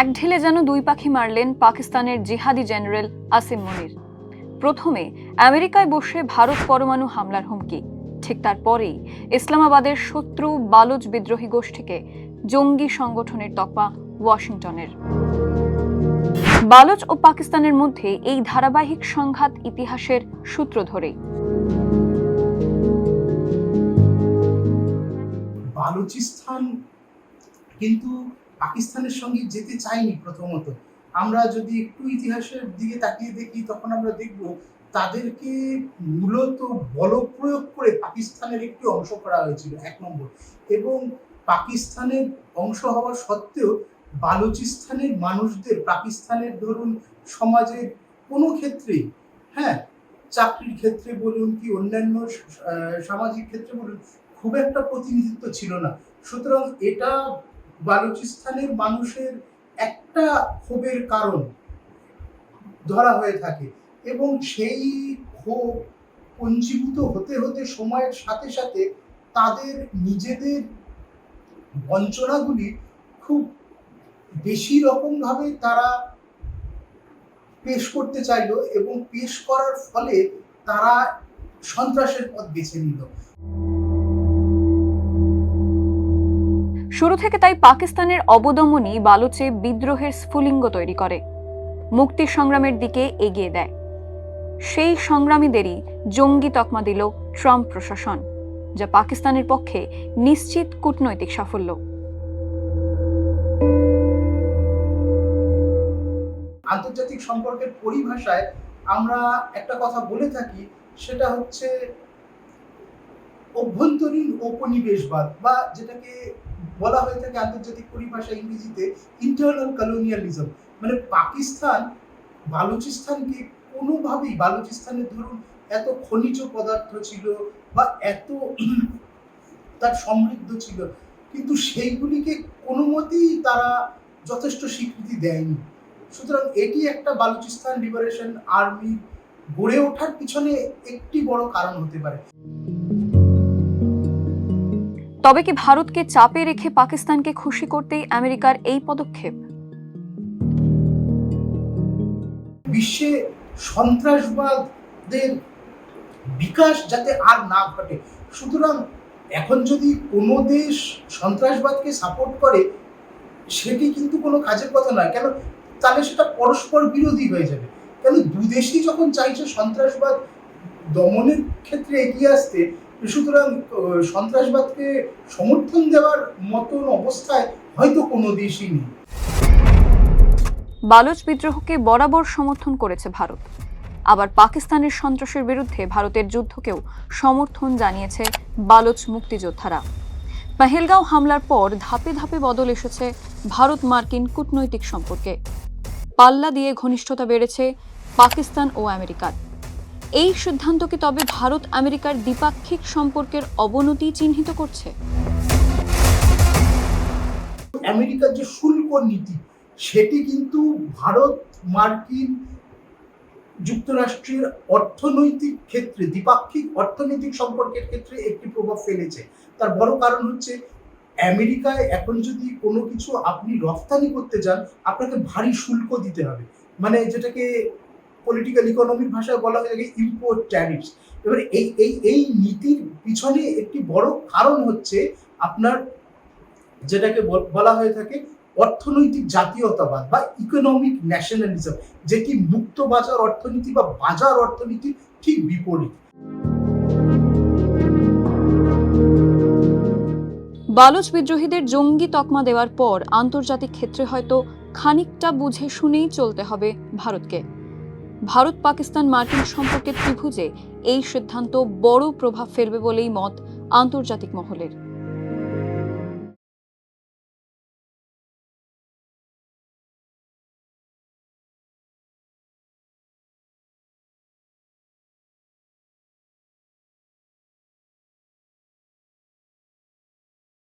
এক ঢিলে যেন দুই পাখি মারলেন পাকিস্তানের জিহাদি জেনারেল আসিম মনির। প্রথমে আমেরিকায় বসে ভারত পরমাণু হামলার হুমকি। ঠিক তারপরেই ইসলামাবাদের শত্রু বালুচ বিদ্রোহী গোষ্ঠীকে জঙ্গি সংগঠনের তকমা ওয়াশিংটনের। বালুচ ও পাকিস্তানের মধ্যে এই ধারাবাহিক সংঘাত ইতিহাসের সূত্র ধরেই। বালুচিস্তান কিন্তু পাকিস্তানের সঙ্গে যেতে চাইনি প্রথমত। আমরা যদি একটু ইতিহাসের দিকে তাকিয়ে দেখি, তখন আমরা দেখব তাদেরকে মূলত বলপ্রয়োগ করে পাকিস্তানের একটি অংশ করা হয়েছিল, এক নম্বর। এবং পাকিস্তানের অংশ হওয়া সত্ত্বেও বালুচিস্তানের মানুষদের, পাকিস্তানের ধরুন সমাজের কোনো ক্ষেত্রেই হ্যাঁ চাকরির ক্ষেত্রে বলুন কি অন্যান্য সামাজিক ক্ষেত্রে বলুন, খুব একটা প্রতিনিধিত্ব ছিল না। সুতরাং এটা বালুচিস্তানের মানুষের একটা ক্ষোভের কারণ ধরা হয়ে থাকে এবং সেই ক্ষোভ পঞ্জীভূত হতে হতে সময়ের সাথে সাথে তাদের নিজেদের বঞ্চনাগুলি খুব বেশি রকমভাবে তারা পেশ করতে চাইলো এবং পেশ করার ফলে তারা সন্ত্রাসের পথ বেছে নিল। শুরু থেকে তাই পাকিস্তানের অবদমনই বালুচে বিদ্রোহের স্ফুলিঙ্গ তৈরি করে, মুক্তি সংগ্রামের দিকে এগিয়ে দেয়। সেই সংগ্রামীদেরই জঙ্গি তকমা দিল ট্রাম্প প্রশাসন, যা পাকিস্তানের পক্ষে নিশ্চিত কূটনৈতিক সাফল্য। আন্তর্জাতিক সম্পর্কের পরিভাষায় আমরা একটা কথা বলে থাকি, সেটা হচ্ছে অভ্যন্তরীণ ঔপনিবেশবাদ বা যেটাকে বলা হয়ে থাকে আন্তর্জাতিক পরিভাষা ইংরেজিতে ইন্টারনাল কলোনিয়ালিজম মানে পাকিস্তান বালুচিস্তানকে কোনোভাবেই, বালুচিস্তানের ধরুন এত খনিজ পদার্থ ছিল বা এত তার সমৃদ্ধ ছিল, কিন্তু সেইগুলিকে কোনো মতেই তারা যথেষ্ট স্বীকৃতি দেয়নি। সুতরাং এটি একটা বালুচিস্তান লিবারেশন আর্মি গড়ে ওঠার পিছনে একটি বড় কারণ হতে পারে। তবে কি ভারতকে চাপে রেখে পাকিস্তানকে খুশি করতেই আমেরিকার এই পদক্ষেপ? বিশ্বে সন্ত্রাসবাদের বিকাশ যাতে আর না ঘটে, সুতরাং এখন যদি কোনো দেশ সন্ত্রাসবাদকে সাপোর্ট করে, সেটি কিন্তু কোনো কাজের কথা নয়। কেন? তাহলে সেটা পরস্পর বিরোধী হয়ে যাবে। কেন? দু দেশই যখন চাইছে সন্ত্রাসবাদ দমনের ক্ষেত্রে এগিয়ে আসতে সুতরাং সন্ত্রাসবাদকে সমর্থন দেওয়ার মতন অবস্থায় হয়তো কোনো দেশই নেই। বালুচ বিদ্রোহকে বরাবর সমর্থন করেছে ভারত। আবার পাকিস্তানের সন্ত্রাসের বিরুদ্ধে ভারতের যুদ্ধকেও সমর্থন জানিয়েছে বালুচ মুক্তিযোদ্ধারা। পেহেলগাঁও হামলার পর ধাপে ধাপে বদল এসেছে ভারত মার্কিন কূটনৈতিক সম্পর্কে। পাল্লা দিয়ে ঘনিষ্ঠতা বেড়েছে পাকিস্তান ও আমেরিকার। এই সিদ্ধান্ত কি তবে ভারত আমেরিকার দ্বিপাক্ষিক সম্পর্কের অবনতি চিহ্নিত করছে? আমেরিকার যে শুল্ক নীতি, সেটি কিন্তু ভারত, মার্কিন যুক্তরাষ্ট্রের অর্থনৈতিক ক্ষেত্রে, দ্বিপাক্ষিক অর্থনৈতিক সম্পর্কের ক্ষেত্রে একটি প্রভাব ফেলেছে। তার বড় কারণ হচ্ছে, আমেরিকায় এখন যদি কোনো কিছু আপনি রফতানি করতে যান, আপনাকে ভারী শুল্ক দিতে হবে। মানে যেটাকে পলিটিক্যাল ইকোনমিক ভাষায় বলা হয়ে থাকে ইম্পোর্ট ট্যারিফস এবার এই এই এই নীতির পিছনে একটি বড় কারণ হচ্ছে আপনার যেটাকে বলা হয়ে থাকে অর্থনৈতিক জাতীয়তাবাদ বা ইকোনমিক ন্যাশনালিজম যেটি মুক্ত বাজার অর্থনীতি বা বাজার অর্থনীতি ঠিক বিপরীত। বালুচ বিদ্রোহীদের জঙ্গি তকমা দেওয়ার পর আন্তর্জাতিক ক্ষেত্রে হয়তো খানিকটা বুঝে শুনেই চলতে হবে ভারতকে। ভারত পাকিস্তান মার্কিন সম্পর্কের ত্রিভুজে এই সিদ্ধান্ত বড় প্রভাব ফেলবে বলেই মত আন্তর্জাতিক মহলের।